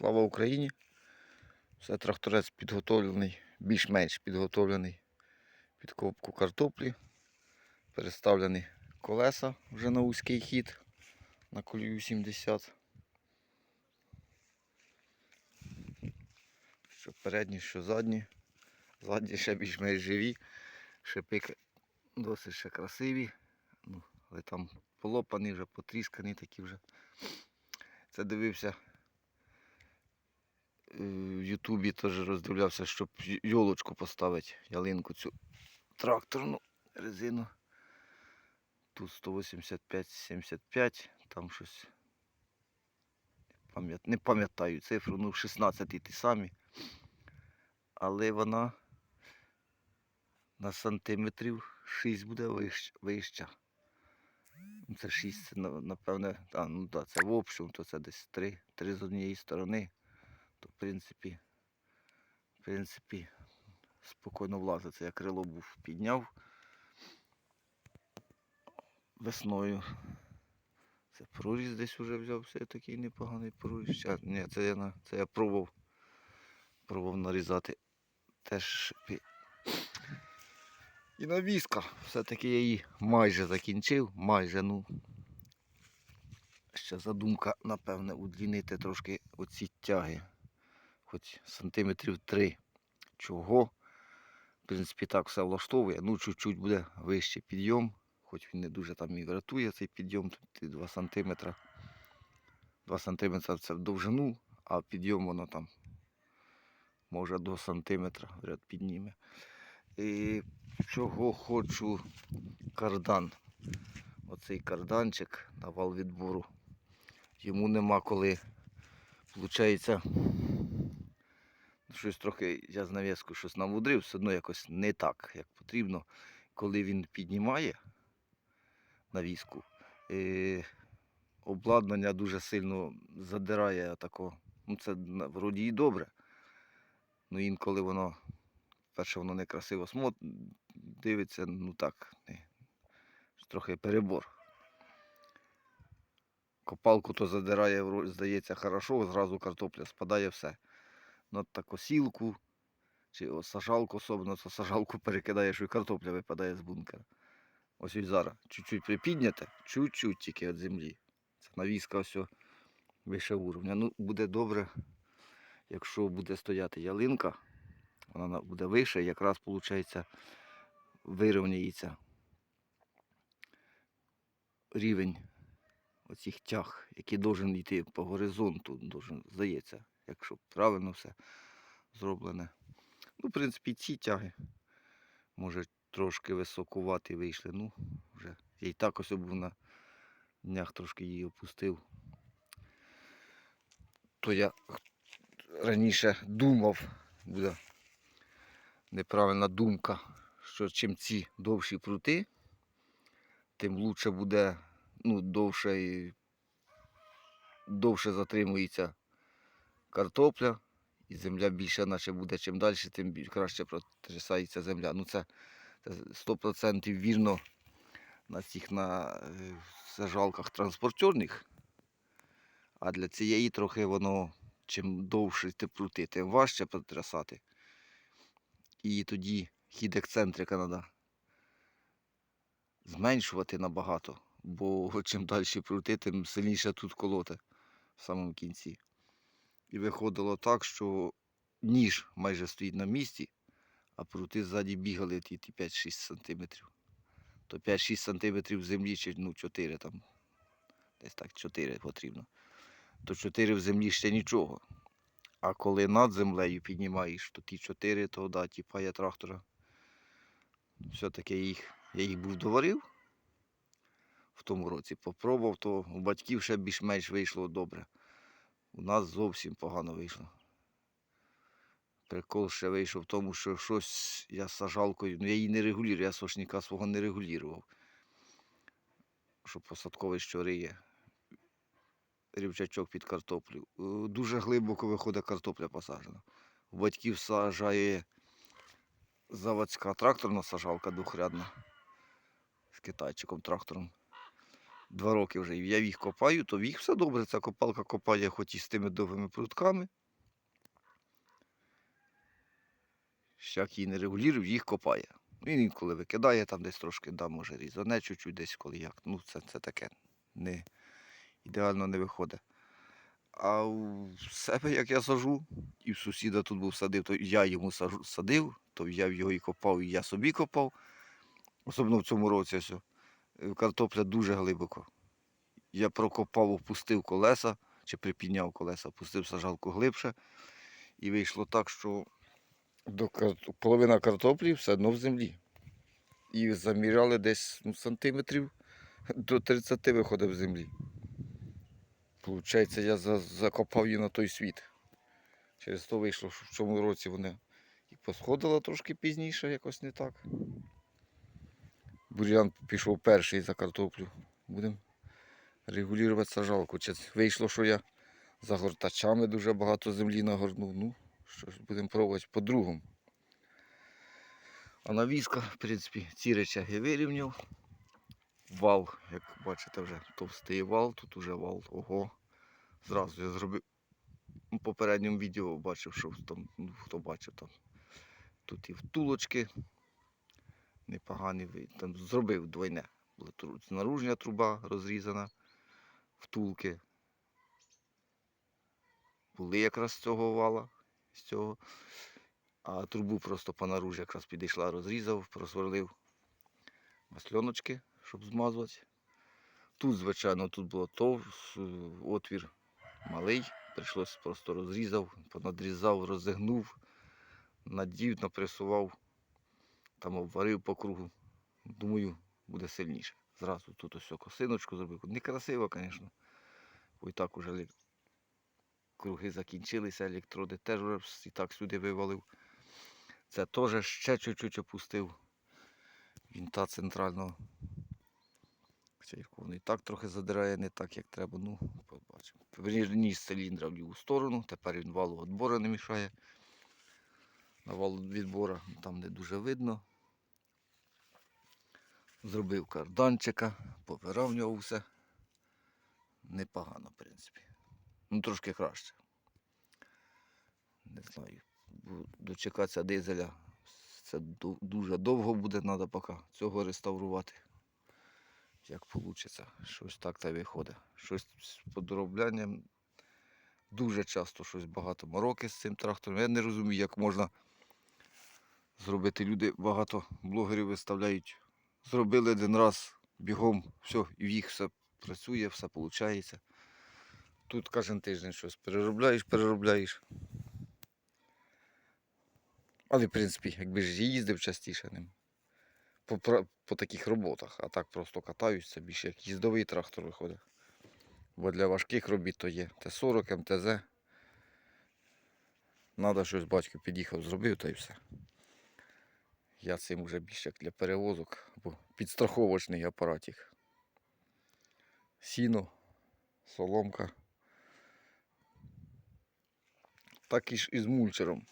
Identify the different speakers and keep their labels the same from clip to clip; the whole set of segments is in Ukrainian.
Speaker 1: Слава Україні! Все тракторець підготовлений, більш-менш підготовлений під копку картоплі. Переставлені колеса вже на вузький хід на колію 70. Що передні, що задні. Задні ще більш-менш живі. Шипи досить ще красиві. Ну, але там полопані вже, потріскані такі вже. Це дивився в Ютубі теж роздивлявся, щоб йолочку поставити, ялинку цю тракторну резину. Тут 185-75, там щось. Не пам'ятаю цифру, ну 16 ті самі. Але вона на сантиметрів 6 буде вища. Це 6, це, напевне, а, ну да, це в общому, то це десь 3, 3 з однієї сторони. То в принципі, в принципі, спокійно влазить. Це я крило був підняв весною. Це проріз десь уже взяв, все такий непоганий проріз. Ща, ні, це я, на, це я пробував, пробував нарізати теж. І навіска. Все-таки я її майже закінчив, майже, ну. Ще задумка, напевне, удлінити трошки оці тяги. Хоч сантиметрів 3. Чого? В принципі, так все влаштовує. Ну, чуть-чуть буде вищий підйом, хоч він не дуже там і врятує цей підйом, тут 2 сантиметра. 2 сантиметра це в довжину, а підйом воно там може до сантиметра вряд підніме. І чого хочу кардан. Оцей карданчик на вал відбору. Йому нема коли. Получається, щось трохи, я з нав'язку щось намудрив, все одно якось не так, як потрібно. Коли він піднімає навіску, е, обладнання дуже сильно задирає тако. Ну це вроді і добре. Ну інколи воно, перше, воно некрасиво смот, дивиться, ну так, трохи перебор. Копалку то задирає, здається, хорошо, зразу картопля спадає все. Ну так косілку, чи сажалку особливо, то сажалку перекидаєш і картопля випадає з бункера. Ось ось зараз. Чуть-чуть припідняте, чуть-чуть тільки від землі. Це навіска ось вище уровня. Ну, буде добре, якщо буде стояти ялинка, вона буде вище, якраз виходить, вирівняється рівень оцих тяг, який должен йти по горизонту, должен, здається, якщо правильно все зроблене. Ну, в принципі, ці тяги, може, трошки високувати вийшли. Ну, вже я і так ось був на днях трошки її опустив. То я раніше думав, буде неправильна думка, що чим ці довші прути, тим лучше буде, ну, довше довше затримується картопля, і земля більше, наче буде чим далі, тим краще протрясається земля. Ну це, це 100% вірно на цих на е, сажалках транспортерних. А для цієї трохи воно чим довше ти тим важче протрясати. І тоді хід ексцентрика треба зменшувати набагато, бо чим далі прути, тим сильніше тут колоте в самому кінці. І виходило так, що ніж майже стоїть на місці, а прути ззаді бігали ті, ті 5-6 сантиметрів. То 5-6 сантиметрів землі, чи ну 4 там, десь так 4 потрібно. То 4 в землі ще нічого. А коли над землею піднімаєш, то ті 4, то да, тіпа є трактора. Все-таки їх, я їх був доварив в тому році. Попробував, то у батьків ще більш-менш вийшло добре. У нас зовсім погано вийшло. Прикол ще вийшов в тому, що щось я сажалкою, ну я її не регулюю, я сошника свого не регулював. Що посадковий що риє. Рівчачок під картоплю. Е, Дуже глибоко виходить картопля посаджена. У батьків сажає заводська тракторна сажалка двохрядна з китайчиком трактором. Два роки вже, я їх копаю, то в їх все добре. Ця копалка копає хоч і з тими довгими прутками. Як її не регулюю, їх копає. Він інколи викидає, там десь трошки, да, може різане чуть-чуть десь коли як. Ну, це, це таке. Не, ідеально не виходить. А у себе, як я сажу, і в сусіда тут був садив, то я йому сажу, садив, то я в його і копав, і я собі копав. Особливо в цьому році ось. Картопля дуже глибоко. Я прокопав, опустив колеса, чи припідняв колеса, опустив сажалку глибше. І вийшло так, що до карт... половина картоплі все одно в землі. І заміряли десь ну, сантиметрів до 30 виходив в землі. Получається, я за- закопав її на той світ. Через то вийшло, що в цьому році вони і посходила трошки пізніше, якось не так. Бур'ян пішов перший за картоплю. Будемо регулювати сажалку. Вийшло, що я за гортачами дуже багато землі нагорнув. Ну, що ж, будемо пробувати по-другому. А навіска, в принципі, ці речаги вирівняв. Вал, як бачите, вже товстий вал, тут уже вал, ого. Зразу я зробив у попередньому відео бачив, що там, ну, хто бачив там. Тут і втулочки непогані вид. Там зробив двойне. Була наружня труба розрізана, втулки. Були якраз з цього вала, з цього. А трубу просто по наружі якраз підійшла, розрізав, просверлив масльоночки, щоб змазувати. Тут, звичайно, тут було товс, отвір малий, прийшлося просто розрізав, понадрізав, розігнув, надів, напресував, там обварив по кругу. Думаю, буде сильніше. Зразу тут ось косиночку зробив. Некрасиво, звісно. І так уже круги закінчилися, електроди теж і так сюди вивалив. Це теж ще чуть-чуть опустив. Вінта центрального. І так трохи задирає не так, як треба. Ну, побачимо. Ніж циліндра в ліву сторону. Тепер він валу відбору не мішає. На валу відбора там не дуже видно. Зробив карданчика, повиравнював все. Непогано, в принципі. Ну, трошки краще. Не знаю. Дочекатися дизеля. Це дуже довго буде, треба поки цього реставрувати. Як вийде. Щось так та виходить. Щось з подроблянням. Дуже часто щось багато мороки з цим трактором. Я не розумію, як можна зробити. Люди багато блогерів виставляють. Зробили один раз бігом, все, і в їх все працює, все виходить. Тут кожен тиждень щось переробляєш, переробляєш. Але, в принципі, якби ж їздив частіше ним. По, по таких роботах, а так просто катаюсь, це більше як їздовий трактор виходить. Бо для важких робіт то є Т-40, МТЗ. Надо щось батько під'їхав, зробив, та й все. Я цим вже більше як для перевозок або підстраховочний апаратик. Сіно, соломка. Так і ж і з мульчером.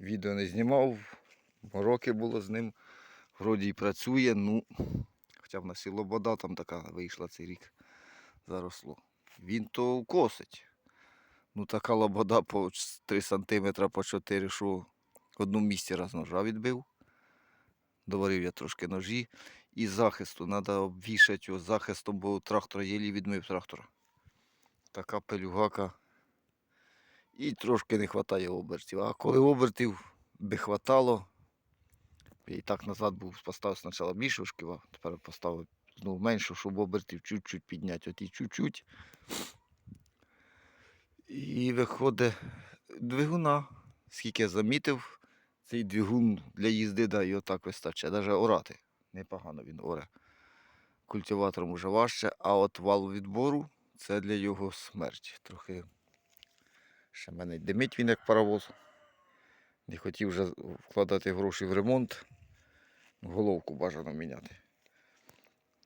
Speaker 1: Відео не знімав, роки було з ним. Вроді і працює, ну, хоча в нас і лобода там така вийшла цей рік, заросло. Він то косить. Ну така лобода по 3 см по 4, що в одному місці раз ножа відбив. Доварив я трошки ножі. І захисту. Треба обвішати його захистом, бо трактор єлі відмив трактора. Така пелюгака. І трошки не вистачає обертів. А коли обертів би хватало, і так назад був поставив спочатку більшу шківа, тепер поставив знову меншу, щоб обертів чуть-чуть підняти. От і чуть-чуть. І виходить двигуна. Скільки я замітив, цей двигун для їзди да, його так вистачає. Навіть орати. Непогано він оре. Культиватором вже важче, а от вал відбору це для його смерть. Трохи ще мене димить він як паровоз. Не хотів вже вкладати гроші в ремонт. Головку бажано міняти.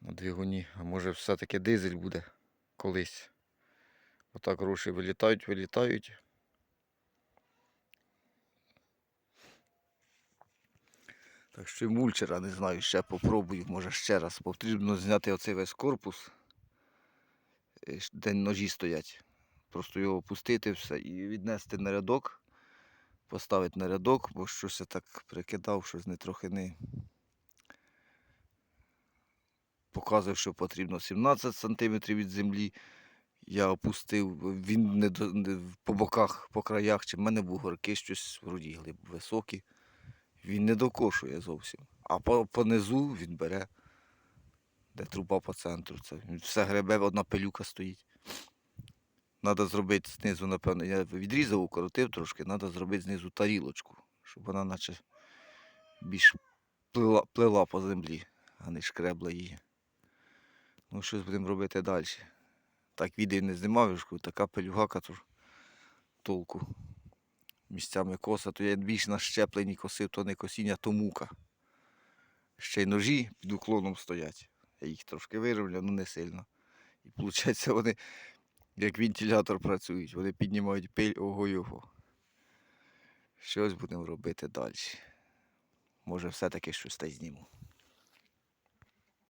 Speaker 1: На двигуні. А може все-таки дизель буде колись. Отак гроші вилітають, вилітають. Так що і мульчера, не знаю, ще попробую, може ще раз. Потрібно зняти оцей весь корпус. е, де ножі стоять. Просто його опустити все і віднести на рядок, поставити на рядок, бо щось я так прикидав, щось не трохи не. Показував, що потрібно 17 см від землі. Я опустив, він не, по боках, по краях, чи в мене бугорки щось вроді глиб високі. Він не докошує зовсім. А по, по низу він бере, де труба по центру. Це все гребе, одна пилюка стоїть. Треба зробити знизу, напевно, я відрізав, укоротив трошки, треба зробити знизу тарілочку, щоб вона наче більш плила, плила по землі, а не шкребла її. Ну, щось будемо робити далі. Так відео не знімав, така пелюгака то толку. Місцями коса, то я більш на щеплені косив, то не косіння, то мука. Ще й ножі під уклоном стоять. Я їх трошки вирівняв, ну не сильно. І виходить, вони як вентилятор працюють, вони піднімають пиль ого його. Щось будемо робити далі. Може, все-таки щось та зніму.